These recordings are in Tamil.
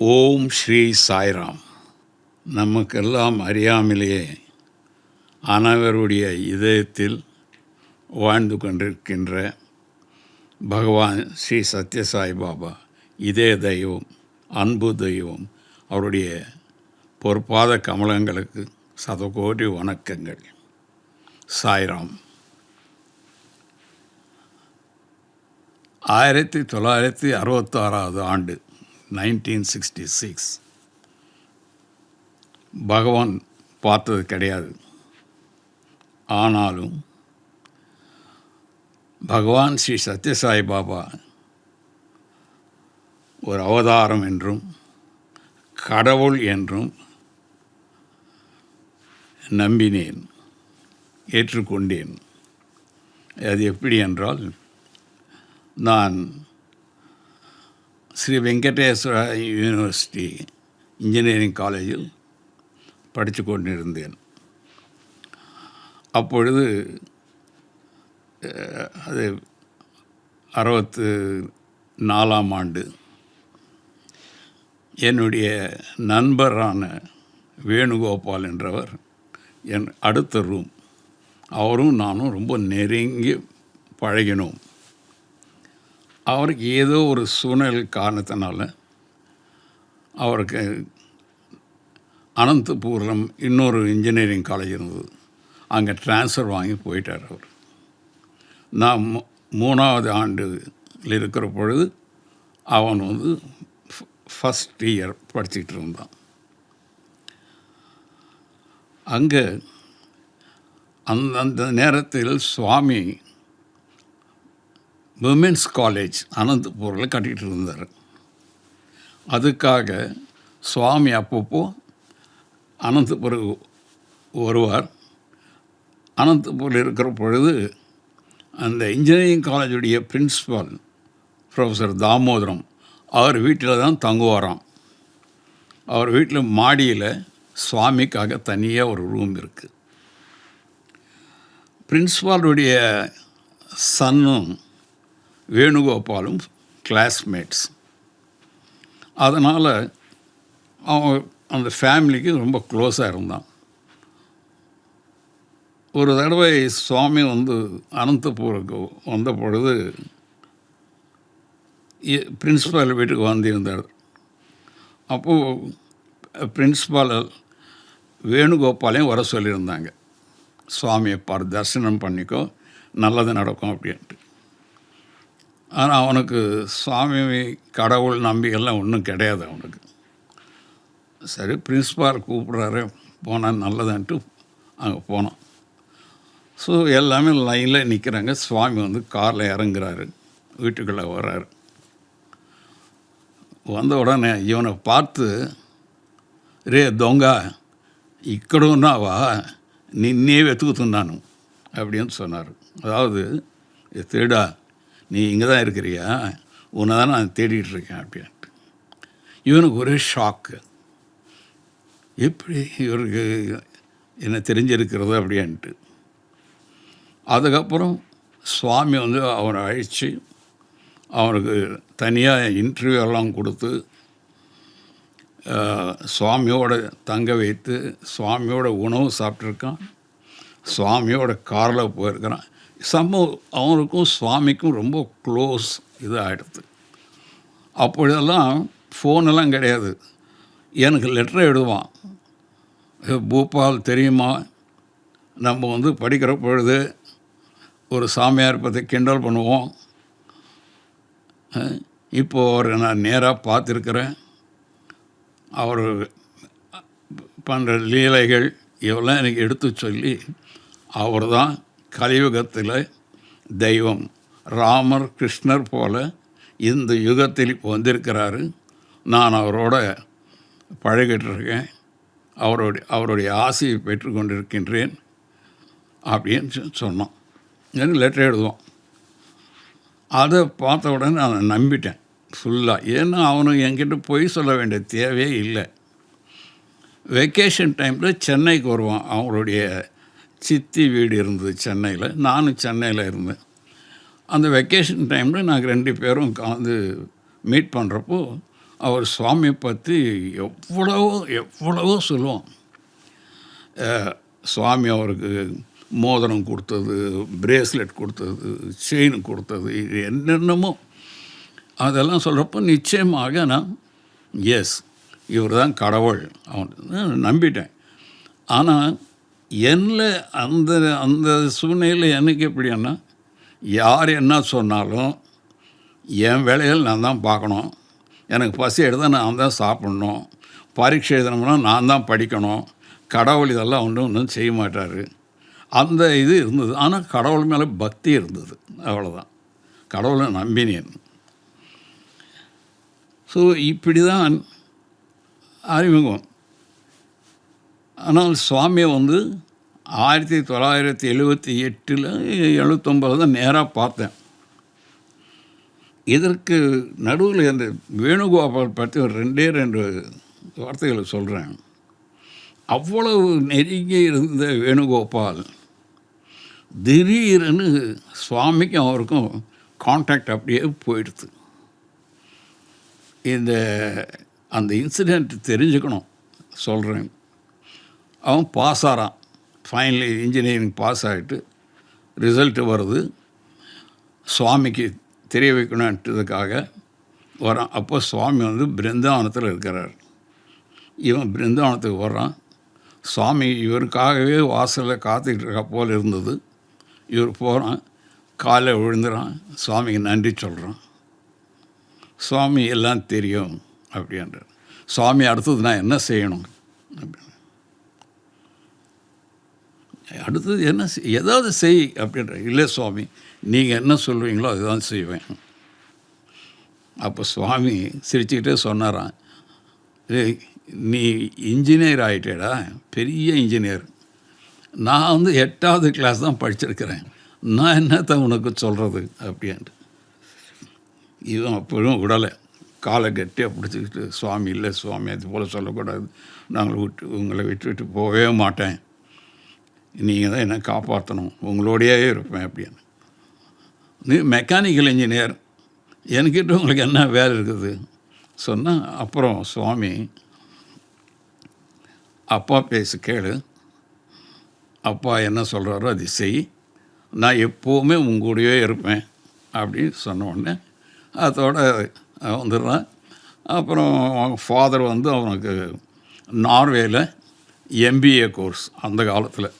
ஓம் ஸ்ரீ சாய்ராம். நமக்கெல்லாம் அறியாமலேயே அனைவருடைய இதயத்தில் வாழ்ந்து கொண்டிருக்கின்ற பகவான் ஸ்ரீ சத்யசாய் பாபா இதய தெய்வம் அன்பு தெய்வம் அவருடைய பொற்பாத கமலங்களுக்கு சதகோடி வணக்கங்கள். சாய்ராம். ஆயிரத்தி தொள்ளாயிரத்தி அறுபத்தாறாவது ஆண்டு நைன்டீன் சிக்ஸ்டி சிக்ஸ் பகவான் பார்த்தது கிடையாது. ஆனாலும் பகவான் ஸ்ரீ சத்யசாய் பாபா ஒரு அவதாரம் என்றும் கடவுள் என்றும் நம்பினேன் ஏற்றுக்கொண்டேன். அது எப்படி என்றால் நான் ஸ்ரீ வெங்கடேஸ்வர யூனிவர்சிட்டி இன்ஜினியரிங் காலேஜில் படித்து கொண்டிருந்தேன். அப்பொழுது அது அறுபத்து நாலாம் ஆண்டு என்னுடைய நண்பரான வேணுகோபால் என்றவர் என் அடுத்த ரூம். அவரும் நானும் ரொம்ப நெருங்கி பழகினோம். அவருக்கு ஏதோ ஒரு சூழ்நிலை காரணத்தினால அவருக்கு அனந்தபூரம் இன்னொரு இன்ஜினியரிங் காலேஜ் இருந்தது. அங்கே ட்ரான்ஸ்ஃபர் வாங்கி போயிட்டார் அவர். நான் மூணாவது ஆண்டில் இருக்கிற பொழுது அவன் வந்து ஃபஸ்ட் இயர் படிச்சிட்டு இருந்தான். அங்கே அந்த அந்த நேரத்தில் சுவாமி விமென்ஸ் காலேஜ் அனந்தபூரில் கட்டிகிட்டு இருந்தார். அதுக்காக சுவாமி அப்பப்போ அனந்தபுரம் வருவார். அனந்தபூரில் இருக்கிற பொழுது அந்த இன்ஜினியரிங் காலேஜுடைய பிரின்ஸ்பால் ப்ரொஃபஸர் தாமோதரம் அவர் வீட்டில் தான் தங்குவாராம். அவர் வீட்டில் மாடியில் சுவாமிக்காக தனியாக ஒரு ரூம் இருக்குது பிரின்ஸ்பாலுடைய சன்னும் வேணுகோபாலும் கிளாஸ்மேட்ஸ் அதனால் அவன் அந்த ஃபேமிலிக்கு ரொம்ப க்ளோஸாக இருந்தான். ஒரு தடவை சுவாமி வந்து அனந்தபூருக்கு வந்த பொழுது பிரின்ஸ்பால் வீட்டுக்கு வந்திருந்தார். அப்போது பிரின்ஸ்பால் வேணுகோபாலையும் வர சொல்லியிருந்தாங்க. சுவாமியை பார் தரிசனம் பண்ணிக்கோ நல்லது நடக்கும் அப்படின்ட்டு. ஆனால் அவனுக்கு சுவாமி கடவுள் நம்பிக்கைலாம் ஒன்றும் கிடையாது அவனுக்கு. சரி பிரின்ஸ்பால் கூப்பிட்றாரு போனால் நல்லதான்ட்டு அங்கே போனோம். ஸோ எல்லாமே லைனில் நிற்கிறாங்க சுவாமி வந்து காரில் இறங்குறாரு. வீட்டுக்குள்ளே வர்றாரு. வந்த உடனே இவனை பார்த்து ரே தொங்க இக்கடுன்னாவா நின்னே வெத்துக்குத்துனானு அப்படின்னு சொன்னார். அதாவது திருடா நீ இங்கே தான் இருக்கிறியா? உன்னை தான் நான் தேடிட்டு இருக்கேன் அப்படின்ட்டு. இவனுக்கு ஒரே ஷாக்கு எப்படி இவருக்கு என்ன தெரிஞ்சிருக்கிறது அப்படின்ட்டு. அதுக்கப்புறம் சுவாமி வந்து அவனை அழைச்சி அவனுக்கு தனியாக இன்டர்வியூ எல்லாம் கொடுத்து சுவாமியோட தங்க வைத்து சுவாமியோட உணவு சாப்பிட்ருக்கான் சுவாமியோட காரில் போயிருக்கிறான். சம்பவம் அவனுக்கும் சுவாமிக்கும் ரொம்ப க்ளோஸ் இதாகிடுது அப்பொழுதெல்லாம் ஃபோனெல்லாம் கிடையாது. எனக்கு லெட்டர் எழுதுவான். பூபால் தெரியுமா? நம்ம வந்து படிக்கிற பொழுது ஒரு சாமியார் பற்றி கிண்டல் பண்ணுவோம். இப்போது அவரை நான் நேராக பார்த்துருக்குறேன். அவர் பண்ணுற லீலைகள் இவெல்லாம் எனக்கு எடுத்து சொல்லி அவர் தான் கலியுகத்தில் தெய்வம் ராமர் கிருஷ்ணர் போல இந்த யுகத்தில் இப்போ வந்திருக்கிறாரு. நான் அவரோட பழகிட்டு இருக்கேன் அவருடைய அவருடைய ஆசையை பெற்றுக்கொண்டிருக்கின்றேன் அப்படின்னு சொ- சொன்னான். லெட்டர் எழுதுவோம் அதை பார்த்த உடனே நான் நம்பிட்டேன். ஃபுல்லாக ஏன்னா அவனுக்கு என்கிட்ட பொய் சொல்ல வேண்டிய தேவையே இல்லை. வெக்கேஷன் டைமில் சென்னைக்கு வருவான் அவங்களுடைய சித்தி வீடு இருந்தது சென்னையில். நானும் சென்னையில் இருந்தேன். அந்த வெக்கேஷன் டைமில் நாங்கள் ரெண்டு பேரும் கலந்து மீட் பண்ணுறப்போ அவர் சுவாமியை பற்றி எவ்வளவோ எவ்வளவோ சொல்லுவோம் சுவாமி அவருக்கு மோதிரம் கொடுத்தது பிரேஸ்லெட் கொடுத்தது செயின் கொடுத்தது இது என்னென்னமோ. அதெல்லாம் சொல்கிறப்போ நிச்சயமாக நான் எஸ் இவர் தான் கடவுள். அவன் நம்பிட்டேன். ஆனால் என்னில் அந்த அந்த சூழ்நிலையில் எனக்கு எப்படின்னா யார் என்ன சொன்னாலும் என் வேலைகள் நான் தான் பார்க்கணும். எனக்கு பசி எடுத்தால் நான் தான் சாப்பிட்ணும். பரீட்சை எழுதணும்னா நான் தான் படிக்கணும். கடவுள் இதெல்லாம் ஒன்றும் ஒன்றும் செய்ய மாட்டார். அந்த இது இருந்தது. ஆனால் கடவுள் மேலே பக்தி இருந்தது. அவ்வளோதான் கடவுளை நம்பினேன். ஸோ இப்படி தான் அறிமுகம். ஆனால் சுவாமியை வந்து ஆயிரத்தி தொள்ளாயிரத்தி எழுபத்தி எட்டில் எழுபத்தொம்பதில் தான் நேராக பார்த்தேன். இதற்கு நடுவில் இந்த வேணுகோபால் பற்றி ஒரு ரெண்டே ரெண்டு வார்த்தைகளை சொல்கிறேன். அவ்வளவு நெருங்கி இருந்த வேணுகோபால் திடீர்னு சுவாமிக்கும் அவருக்கும் காண்டாக்ட் அப்படியே போயிடுது இந்த அந்த இன்சிடெண்ட் தெரிஞ்சுக்கணும் சொல்கிறேன். அவன் பாஸ் ஆகிறான் ஃபைனலி இன்ஜினியரிங் பாஸ் ஆகிட்டு ரிசல்ட்டு வருது. சுவாமிக்கு தெரிய வைக்கணுன்றதுக்காக வரான். அப்போ சுவாமி வந்து பிருந்தாவனத்தில் இருக்கிறார். இவன் பிருந்தாவனத்துக்கு வர்றான். சுவாமி இவருக்காகவே வாசலில் காத்துக்கிட்டு இருக்க போல் இருந்தது. இவர் போகிறான் காலை விழுந்துறான். சுவாமிக்கு நன்றி சொல்கிறான் சுவாமி எல்லாம் தெரியும் அப்படின்றார். சுவாமி அடுத்தது நான் என்ன செய்யணும்? அப்படின்னு அடுத்தது என்ன செய்- ஏதாவது செய் அப்படின்ற இல்லை சுவாமி நீங்கள் என்ன சொல்கிறீங்களோ அதுதான் செய்வேன். அப்போ சுவாமி சிரிச்சுக்கிட்டே சொன்னாரான் நீ இன்ஜினியர் ஆகிட்டேடா பெரிய இன்ஜினியர். நான் வந்து எட்டாவது கிளாஸ் தான் படிச்சிருக்கிறேன். நான் என்னத்த உனக்கு சொல்கிறது அப்படின்ட்டு. இவன் அப்பவும் விடலை காலை கட்டியாக பிடிச்சிக்கிட்டு சுவாமி இல்லை சுவாமி அது போல் சொல்லக்கூடாது. நாங்கள் விட்டு உங்களை விட்டு விட்டு போகவே மாட்டேன். நீங்கள் தான் என்னை காப்பாற்றணும் உங்களோடையே இருப்பேன் அப்படின்னு. நீ மெக்கானிக்கல் இன்ஜினியர் என்கிட்ட உங்களுக்கு என்ன வேலை இருக்குது? சொன்னால் அப்புறம் சுவாமி அப்பா பேசு கேளு. அப்பா என்ன சொல்கிறாரோ அது செய். நான் எப்போவுமே உங்களுடைய இருப்பேன் அப்படின்னு சொன்ன உடனே அதோட வந்துடுறான். அப்புறம் ஃபாதர் வந்து அவனுக்கு நார்வேயில் எம்பிஏ கோர்ஸ் அந்த காலத்தில்.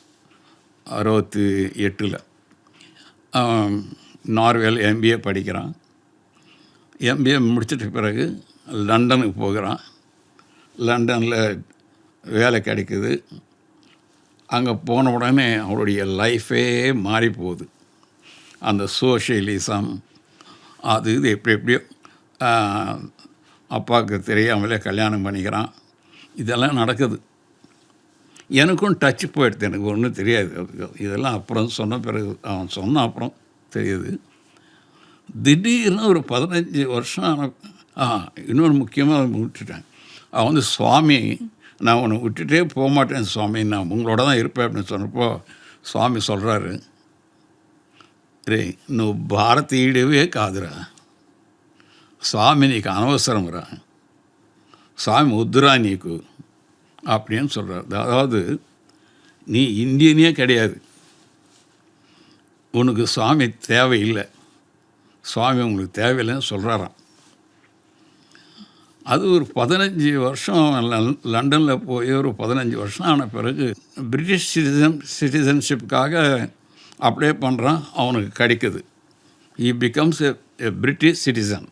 அறுபத்தி எட்டில். நார்வேல் எம்பிஏ படிக்கிறான். எம்பிஏ முடிச்சிட்ட பிறகு லண்டனுக்கு போகிறான். லண்டனில் வேலை கிடைக்குது. அங்கே போன உடனே அவருடைய லைஃபே மாறி போகுது. அந்த சோஷியலிசம் அது இது எப்படி எப்படியோ அப்பாவுக்கு தெரியாமலே கல்யாணம் பண்ணிக்கிறான். இதெல்லாம் நடக்குது. எனக்கும் டச் போயிடுது எனக்கு ஒன்றும் தெரியாது இதெல்லாம் அப்புறம் சொன்ன பிறகு அவன் சொன்ன அப்புறம் தெரியுது திடீர்னு ஒரு பதினஞ்சு வருஷம் ஆன ஆ இன்னொரு முக்கியமாக விட்டுட்டேன் அவன் வந்து சுவாமி நான் உன்னை விட்டுட்டே போக மாட்டேன் சுவாமி நான் உங்களோட தான் இருப்பேன் அப்படின்னு சொன்னப்போ சுவாமி சொல்கிறாரு రే నువ్వు భారతీయుడివే కాదురా స్వామి నీకు అనవసరంరా சுவாமி உத்துரா நீக்கு அப்படின்னு சொல்கிறார் அதாவது நீ இந்தியனே கிடையாது. உனக்கு சுவாமி தேவையில்லை. சுவாமி உங்களுக்கு தேவையில்லைன்னு சொல்கிறாராம் அது ஒரு பதினஞ்சு வருஷம் லண்டனில் போய் ஒரு பதினஞ்சு வருஷம் ஆன பிறகு பிரிட்டிஷ் சிட்டிசன் சிட்டிசன்ஷிப்புக்காக அப்ளை பண்ணுறான் அவனுக்கு கிடைக்குது. He becomes a British citizen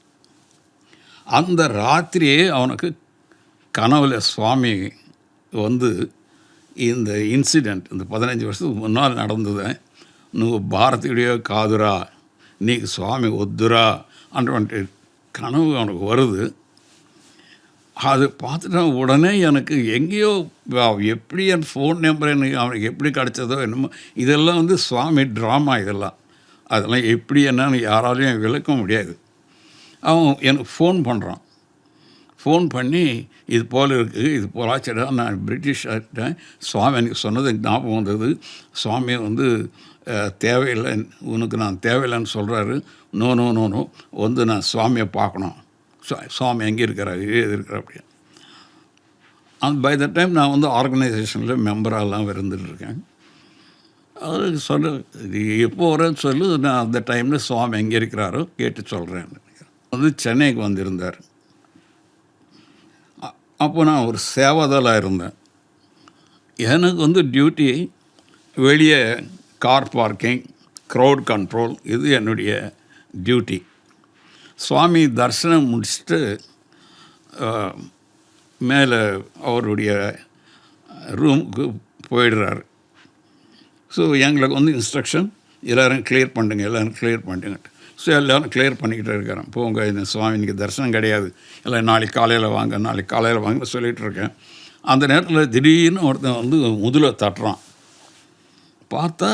அந்த ராத்திரியே அவனுக்கு கனவில் சுவாமி வந்து இந்த இன்சிடெண்ட் இந்த பதினஞ்சு வருஷத்துக்கு முன்னால் நடந்தது నువ్వు భారతీయుడే కాదురా నీకు స్వామి వద్దురా అటువంటి கனவு அவனுக்கு வருது அது பார்த்துட்ட உடனே எனக்கு எங்கேயோ வ- எப்படி என் ஃபோன் நம்பர் எனக்கு அவனுக்கு எப்படி கிடச்சதோ என்னமோ இதெல்லாம் வந்து சுவாமி ட்ராமா இதெல்லாம் அதெல்லாம் எப்படி என்னன்னு யாராலையும் விளக்க முடியாது அவன் எனக்கு ஃபோன் பண்ணுறான் ஃபோன் பண்ணி இது போல் இருக்குது இது போல் நான் பிரிட்டிஷ் சுவாமி எனக்கு சொன்னது ஞாபகம் வந்தது. சுவாமி வந்து தேவையில்லை உனக்கு நான் தேவையில்லைன்னு சொல்கிறாரு நோ நோ நோ நோ வந்து நான் சுவாமியை பார்க்கணும். சுவாமி எங்கே இருக்கிறாரு ஏது இருக்கிறார் அப்படி அந்த பை த டைம் நான் வந்து ஆர்கனைசேஷனில் மெம்பராகலாம் இருந்துட்டுருக்கேன். அது சொல்லு இது எப்போ வரேன்னு சொல்லு நான் அந்த டைமில் சுவாமி எங்கே இருக்கிறாரோ கேட்டு சொல்கிறேன் வந்து சென்னைக்கு வந்திருந்தார். அப்போ நான் ஒரு சேவாதலாக இருந்தேன். எனக்கு வந்து டியூட்டி வெளியே கார் பார்க்கிங் க்ரௌட் கண்ட்ரோல் இது என்னுடைய டியூட்டி சுவாமி தரிசனம் முடிச்சுட்டு மேலே அவருடைய ரூமுக்கு போயிடுறாரு. ஸோ எங்களுக்கு வந்து இன்ஸ்ட்ரக்ஷன் எல்லோரும் கிளியர் பண்ணுங்க எல்லோரும் கிளியர் பண்ணுங்கட்டு ஸோ எல்லோரும் கிளியர் பண்ணிக்கிட்டே இருக்கிறேன். போங்க இந்த சுவாமி இன்னைக்கு தரிசனம் கிடையாது. இல்லை நாளைக்கு காலையில் வாங்க நாளைக்கு காலையில் வாங்க சொல்லிகிட்டு இருக்கேன். அந்த நேரத்தில் திடீர்னு ஒருத்தன் வந்து முதுல தட்டுறான். பார்த்தா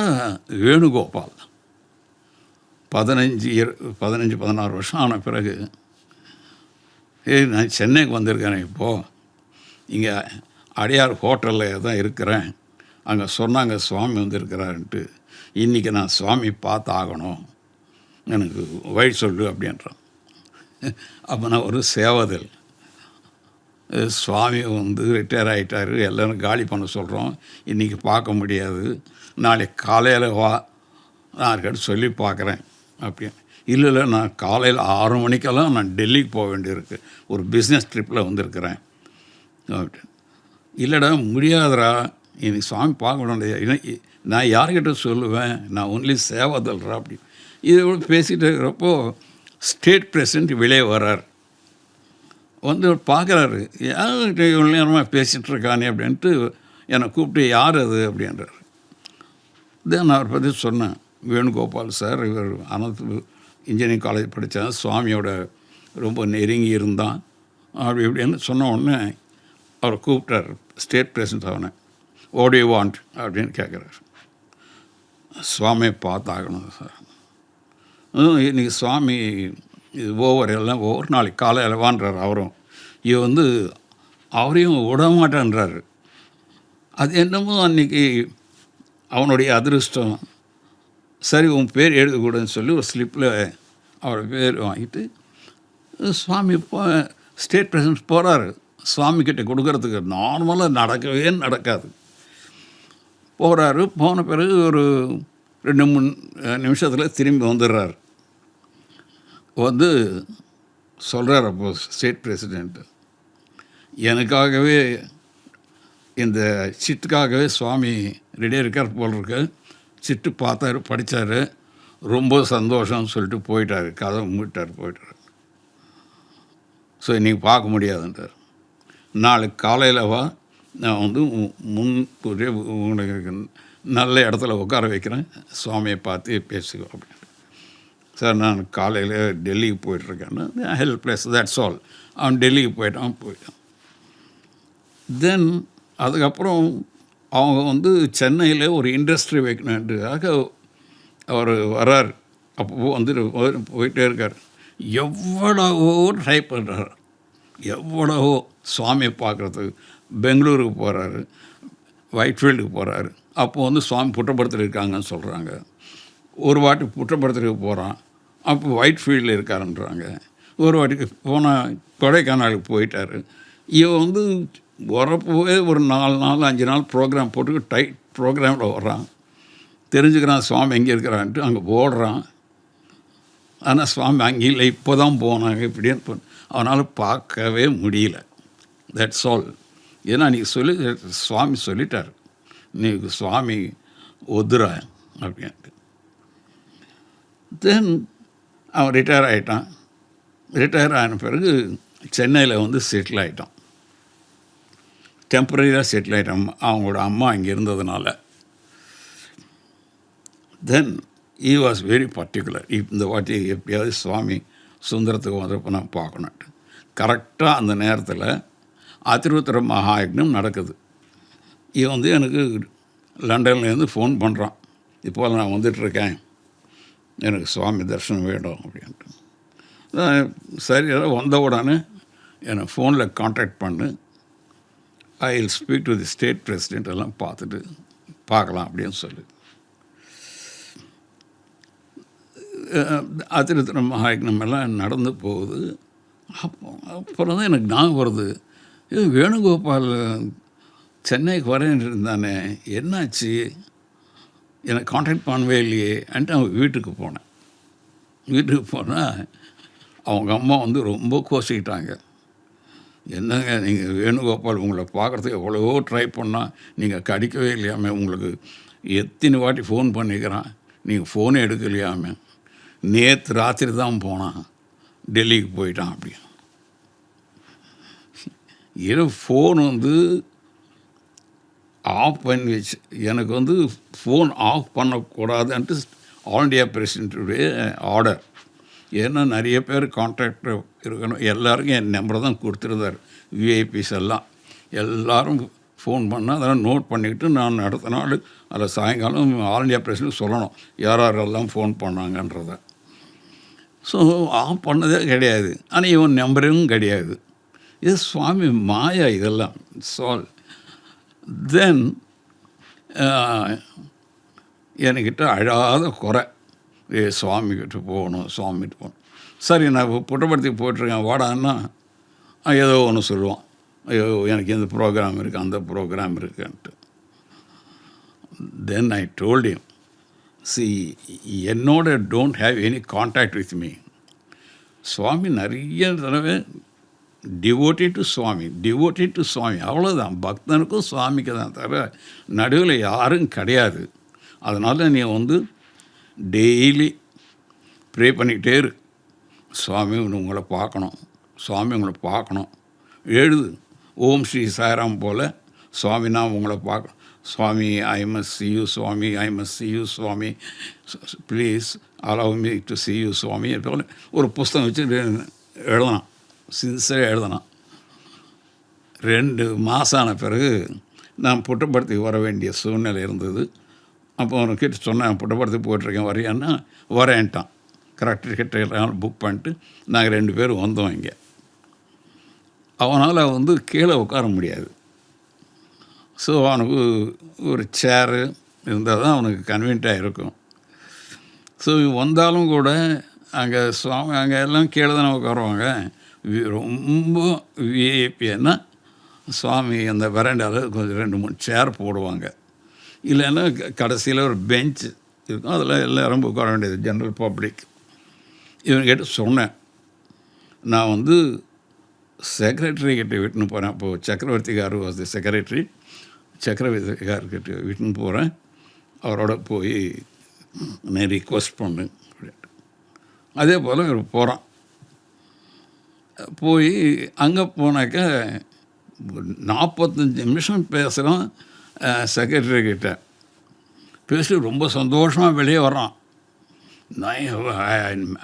வேணுகோபால். பதினஞ்சு இரு பதினஞ்சு பதினாறு வருஷம் ஆன பிறகு ஏய் நான் சென்னைக்கு வந்திருக்கேன் இப்போது இங்கே அடையார் ஹோட்டலில் தான் இருக்கிறேன். அங்கே சொன்னாங்க சுவாமி வந்திருக்கிறாருன்ட்டு. இன்றைக்கி நான் சுவாமி பார்த்தாகணும். எனக்கு வழி சொல்லு அப்படின்றான். அப்போ நான் ஒரு சேவதல் சுவாமி வந்து ரிட்டையர் ஆகிட்டார் எல்லோரும் காலி பண்ண சொல்கிறோம் இன்றைக்கி பார்க்க முடியாது. நாளைக்கு காலையில் வா. நான் இருக்கிட்ட சொல்லி பார்க்குறேன். அப்படி. இல்லை இல்லை நான் காலையில் ஆறு மணிக்கெல்லாம் நான் டெல்லிக்கு போக வேண்டியிருக்கு. ஒரு பிஸ்னஸ் ட்ரிப்பில் வந்திருக்கிறேன். அப்படி. இல்லைடா முடியாதுடா. இன்னைக்கு சாமி பார்க்க முடியாது நான் யார்கிட்ட சொல்லுவேன்? நான் ஒன்லி சேவதல்றா அப்படி. இதோட பேசிகிட்டு இருக்கிறப்போ ஸ்டேட் பிரசிடென்ட் வெளியே வர்றார். வந்து பார்க்குறாரு. யார்கிட்ட இவ்வளோ நேரமாக பேசிகிட்டு இருக்கானே அப்படின்ட்டு என்னை கூப்பிட்டு யார் அது? அப்படின்றார். தென் அவர் பற்றி சொன்னேன். வேணுகோபால் சார் இவர் அனந்த் இன்ஜினியரிங் காலேஜ் படித்தான் சுவாமியோட ரொம்ப நெருங்கி இருந்தான். அப்படி இப்படின்னு சொன்ன உடனே அவரை கூப்பிட்டார். ஸ்டேட் பிரசிடென்ட் அவனை. ஓடி வாண்ட் அப்படின்னு கேட்குறாரு. சுவாமியை பார்த்தாகணும் சார். இன்றைக்கி சுவாமி இது ஓவர் எல்லாம் ஒவ்வொரு நாளைக்கு காலை இலவான்றார் அவரும். இவ வந்து அவரையும் விட மாட்டேன்றாரு. அது என்னமோ அன்னைக்கு அவனுடைய அதிருஷ்டம். சரி உன் பேர் எழுதக்கூடாதுன்னு சொல்லி ஒரு ஸ்லிப்பில் அவர் பேர் வாங்கிட்டு சுவாமி இப்போ ஸ்டேட் பிரசிடென்ட் போகிறாரு சுவாமிக்கிட்ட கொடுக்கறதுக்கு நார்மலாக நடக்கவே நடக்காது. போகிறாரு போன பிறகு ஒரு ரெண்டு மூணு நிமிஷத்தில் திரும்பி வந்துடுறாரு. வந்து சொல்கிறார் அப்போ ஸ்டேட் பிரசிடெண்ட்டு எனக்காகவே இந்த சிட்டுக்காகவே சுவாமி ரெடியாக இருக்கார் போல் இருக்கு. சிட்டு பார்த்தாரு படித்தார் ரொம்ப சந்தோஷம்னு சொல்லிட்டு போயிட்டார். கதை மூட்டார் போயிட்டார். ஸோ நீங்கள் பார்க்க முடியாதுன்றார். நாளைக்கு காலையில் வா நான் வந்து முன் கூறிய உங்களுக்கு நல்ல இடத்துல உட்கார வைக்கிறேன். சுவாமியை பார்த்து பேசுவோம் அப்படின்னு சார் நான் காலையில் டெல்லிக்கு போயிட்டுருக்கேன்னு ஹெல்ப்லெஸ் தட்ஸ் ஆல் அவன் டெல்லிக்கு போயிட்டான் போயிட்டான். தென் அதுக்கப்புறம் அவங்க வந்து சென்னையில் ஒரு இண்டஸ்ட்ரி வைக்கணுன்றதுக்காக அவர் வரார் அப்போ வந்து போயிட்டே இருக்கார். எவ்வளவோ ட்ரை பண்ணுறார் எவ்வளவோ சுவாமியை பார்க்குறதுக்கு பெங்களூருக்கு போகிறாரு ஒயிட்ஃபீல்டுக்கு போகிறாரு அப்போது வந்து சுவாமி புட்டபடுத்தில் இருக்காங்கன்னு சொல்கிறாங்க ஒரு வாட்டி புட்டபடுத்துறதுக்கு போகிறான் அப்போ ஒயிட் ஃபீல்டில் இருக்காருன்றாங்க. ஒரு வாட்டிக்கு போனால் கொடைக்கானலுக்கு போயிட்டாரு. இவன் வந்து வரப்போவே ஒரு நாலு நாள் அஞ்சு நாள் ப்ரோக்ராம் போட்டு டைட் ப்ரோக்ராமில் வர்றான். தெரிஞ்சுக்கிறான் சுவாமி எங்கே இருக்கிறான்ட்டு அங்கே ஓடுறான். ஆனால் சுவாமி அங்கே இல்லை இப்போ தான் போனாங்க இப்படின்னு அவனால் பார்க்கவே முடியல. தட்ஸ் ஆல் ஏன்னா நீ சொல்லி சுவாமி சொல்லிட்டார். நீ சுவாமி ஒதுரா அப்படின்ட்டு. தென் அவன் ரிட்டையர் ஆகிட்டான் ரிட்டையர் ஆன பிறகு சென்னையில் வந்து செட்டில் ஆகிட்டான் டெம்பரரியாக செட்டில் ஆகிட்டான் அவங்களோட அம்மா இங்கே இருந்ததுனால. Then he was very particular இந்த வாட்டி எப்படியாவது சுவாமி சுந்தரத்துக்கு வந்தப்போ நான் பார்க்கணுன்ட்டு கரெக்டாக அந்த நேரத்தில் அதிருத்திர மகாயக்னம் நடக்குது. இவன் வந்து எனக்கு லண்டன்லேருந்து ஃபோன் பண்ணுறான் இப்போ நான் வந்துட்டுருக்கேன் எனக்கு சுவாமி தரிசனம் வேணும் அப்படின்ட்டு. நான் சரி வந்த உடனே என்னை ஃபோனில் காண்டாக்ட் பண்ணு. I will speak to the state president எல்லாம் பார்த்துட்டு பார்க்கலாம் அப்படின்னு சொல்லி. அதிருத்திர மகாயக்னம் எல்லாம் நடந்து போகுது. அப்போ அப்புறம் தான் எனக்கு ஞாபகம் வருது. இது வேணுகோபால் சென்னைக்கு வரேன் இருந்தானே என்னாச்சு? எனக்கு காண்டாக்ட் பண்ணவே இல்லையே அன்ட்டு அவன் வீட்டுக்கு போனேன். வீட்டுக்கு போனால் அவங்க அம்மா வந்து ரொம்ப கோசிக்கிட்டாங்க. என்னங்க நீங்கள் வேணுகோபால் உங்களை பார்க்குறதுக்கு எவ்வளவோ ட்ரை பண்ணால் நீங்கள் கிடைக்கவே இல்லையாமே. உங்களுக்கு எத்தனை வாட்டி ஃபோன் பண்ணிக்கிறான். நீங்கள் ஃபோனே எடுக்கலையாமே. நேற்று ராத்திரி தான் போனான். டெல்லிக்கு போயிட்டான் அப்படி ஏன்னா ஃபோன் வந்து ஆஃப் பண்ணி வச்சு எனக்கு வந்து ஃபோன் ஆஃப் பண்ணக்கூடாதுன்ட்டு ஆல் இண்டியா பிரசிடென்ட்டுடைய ஆர்டர் ஏன்னா நிறைய பேர் கான்டாக்ட் இருக்கணும். எல்லாருக்கும் என் நம்பரை தான் கொடுத்துருந்தார். விஐபிஸ் எல்லாம். எல்லோரும் ஃபோன் பண்ணால் அதெல்லாம் நோட் பண்ணிக்கிட்டு நான் அடுத்த நாள் அதில் சாயங்காலம் ஆல் இண்டியா பிரசிடென்ட் சொல்லணும். யார் யாரெல்லாம் ஃபோன் பண்ணாங்கன்றத. ஸோ ஆஃப் பண்ணதே கிடையாது. ஆனால் இவன் நம்பரும் கிடையாது. இது சுவாமி மாயா இதெல்லாம். சால் தென் uh, என்கிட்ட அழாத குறை. ஏ சுவாமிக்கிட்ட போகணும் சுவாமிகிட்ட போகணும். சரி நான் இப்போ புட்டப்படுத்தி போயிட்டுருக்கேன் வாடான்னா ஏதோ ஒன்று சொல்லுவான். ஐயோ எனக்கு இந்த ப்ரோக்ராம் இருக்குது அந்த ப்ரோக்ராம் இருக்குன்ட்டு. Then I told him C என்னோட don't have any contact with me Swami நிறைய தடவை devoted to Swami devoted to Swami அவ்வளோதான் பக்தனுக்கும் சுவாமிக்கு தான் தவிர நடுவில் யாரும் கிடையாது. அதனால் நீ வந்து டெய்லி ப்ரே பண்ணிக்கிட்டே இரு. சுவாமி உங்களை பார்க்கணும். சுவாமி உங்களை பார்க்கணும். எழுது. ஓம் ஸ்ரீ சாராம் போல் சுவாமி நான் உங்களை பார்க்க சுவாமி I must C you Swami I must see you Swami. Please allow me to see you Swami. போல் ஒரு புஸ்தகம் வச்சு எழுதலாம். சின்சராக எழுதணும் ரெண்டு மாதம் ஆன பிறகு நான் புட்டப்படுத்திக்கு வர வேண்டிய சூழ்நிலை இருந்தது. அப்போ அவனுக்கிட்ட சொன்னேன் புட்டப்படுத்தி போயிட்டுருக்கேன் வரையான்னா வரேன்ட்டான். கரெக்டர் கிட்ட புக் பண்ணிட்டு நாங்கள் ரெண்டு பேரும் வந்தோம் இங்கே. அவனால் வந்து கீழே உட்கார முடியாது. ஸோ அவனுக்கு ஒரு சேரு இருந்தால் தான் அவனுக்கு கன்வீன்ட்டாக இருக்கும். ஸோ வந்தாலும் கூட அங்கே சுவாமி அங்கே எல்லாம் கீழே தானே உட்காருவாங்க. ரொம்ப விஐபின்னா சுவாமி அந்த வரண்டாவில் கொஞ்சம் ரெண்டு மூணு சேர் போடுவாங்க. இல்லைன்னா கடைசியில் ஒரு பெஞ்ச் இருக்கும். அதில் எல்லாரும் உட்கார வேண்டியது ஜென்ரல் பப்ளிக் இவன்கிட்ட சொன்னேன். நான் வந்து செக்ரட்டரி கிட்ட விட்டுன்னு போகிறேன் அப்போது சக்கரவர்த்தி கார் வாஸ் தி செக்ரட்டரி சக்கரவர்த்தி கார்கிட்ட விட்டுன்னு போகிறேன் அவரோட போய் நான் ரிக்வஸ்ட் பண்ணு அப்படின்ட்டு. அதே போல் இவர் போகிறான் போய் அங்கே போனாக்க நாற்பத்தஞ்சு நிமிஷம் பேசுகிறான் செக்ரட்டரி கிட்ட. பேசிட்டு ரொம்ப சந்தோஷமாக வெளியே வர்றான்.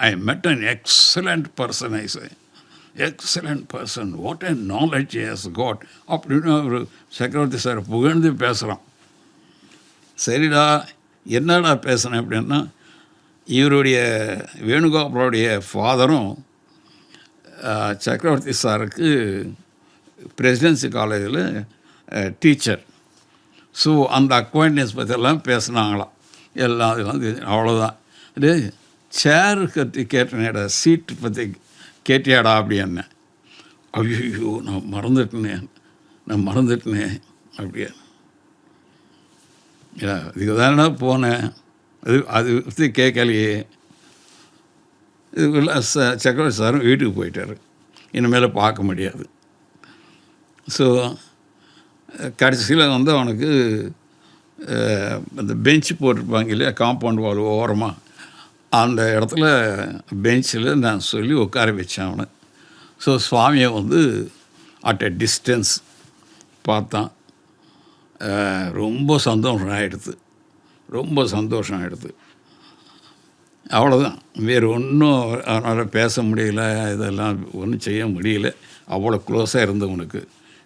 I met an excellent person I say excellent person what a knowledge has got அப்படின்னு அவர் சக்கரவர்த்தி சார் புகழ்ந்து பேசுகிறான் சரிடா என்னடா பேசுனேன் அப்படின்னா இவருடைய வேணுகோபாலுடைய ஃபாதரும் சக்கரவர்த்தி சாருக்கு பிரசிடென்சி காலேஜில் டீச்சர். ஸோ அந்த அக்வைண்டன்ஸ் பற்றியெல்லாம் பேசுனாங்களாம். எல்லாம் அதெல்லாம் அவ்வளோதான் டே சேர் பற்றி கேட்டேனேடா சீட்டு பற்றி கேட்டியாடா அப்படி என்ன? ஐயோ நான் மறந்துட்டேனே. நான் மறந்துட்டேனே. அப்படியே. இதுக்கு தானே போனேன்? அது அது பற்றி கேட்கலையே. இதுக்குள்ள ச சக்கரவர்த்தி சாரும் வீட்டுக்கு போயிட்டார். இனிமேல் பார்க்க முடியாது. ஸோ கடைசியில் வந்து அவனுக்கு அந்த பெஞ்ச் போட்டிருப்பாங்க இல்லையா காம்பவுண்ட் வால் ஓரமாக அந்த இடத்துல பெஞ்சில் நான் சொல்லி உட்கார வச்சேன் அவனை. ஸோ சுவாமியை வந்து அட் எ டிஸ்டன்ஸ் பார்த்தான். ரொம்ப சந்தோஷம் ஆகிடுது ரொம்ப சந்தோஷம் ஆகிடுது அவ்வளோதான் வேறு ஒன்றும் அவனால் பேச முடியல இதெல்லாம் ஒன்றும் செய்ய முடியல. அவ்வளோ க்ளோஸாக இருந்தவனுக்கு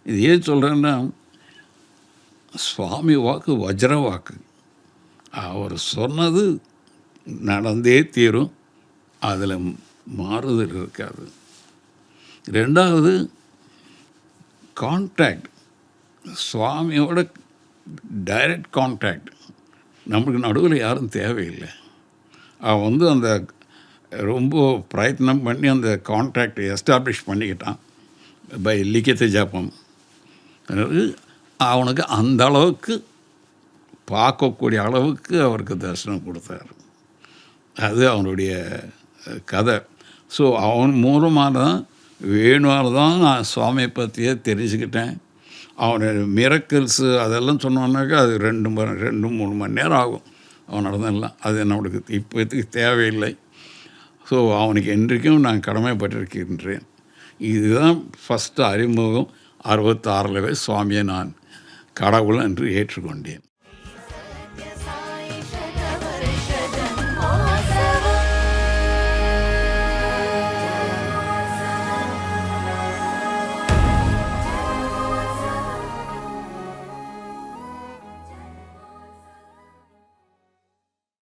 இது ஏன் சொல்கிறேன்னா சுவாமி வாக்கு வஜ்ர வாக்கு. அவர் சொன்னது நடந்தே தீரும் அதில் மாறுதல் இருக்காது. ரெண்டாவது கான்டாக்ட் சுவாமியோட டைரக்ட் கான்டாக்ட் நம்மளுக்கு நடுவில் யாரும் தேவையில்லை. அவன் வந்து அந்த ரொம்ப பிரயத்னம் பண்ணி அந்த கான்ட்ராக்ட் எஸ்டாப்ளிஷ் பண்ணிக்கிட்டான். பை லிக்கித்த ஜாப்பம். அவனுக்கு அந்த அளவுக்கு பார்க்கக்கூடிய அளவுக்கு அவருக்கு தரிசனம் கொடுத்தார். அது அவனுடைய கதை. ஸோ அவன் மூலமாக தான் வேணுவால் தான் நான் சுவாமியை பற்றியே தெரிஞ்சுக்கிட்டேன். அவனுடைய மிரக்கல்ஸு அதெல்லாம் சொன்னோன்னாக்கா அது ரெண்டு மணி ரெண்டு மூணு மணி நேரம் ஆகும். அவன் நடந்தெல்லாம் அது நம்மளுக்கு இப்போதைக்கு தேவையில்லை. ஸோ அவனுக்கு என்றைக்கும் நான் கடமைப்பட்டிருக்கின்றேன். இதுதான் ஃபஸ்ட்டு அறிமுகம். அறுபத்தாறில் சுவாமியை நான் கடவுள் என்று ஏற்றுக்கொண்டேன்.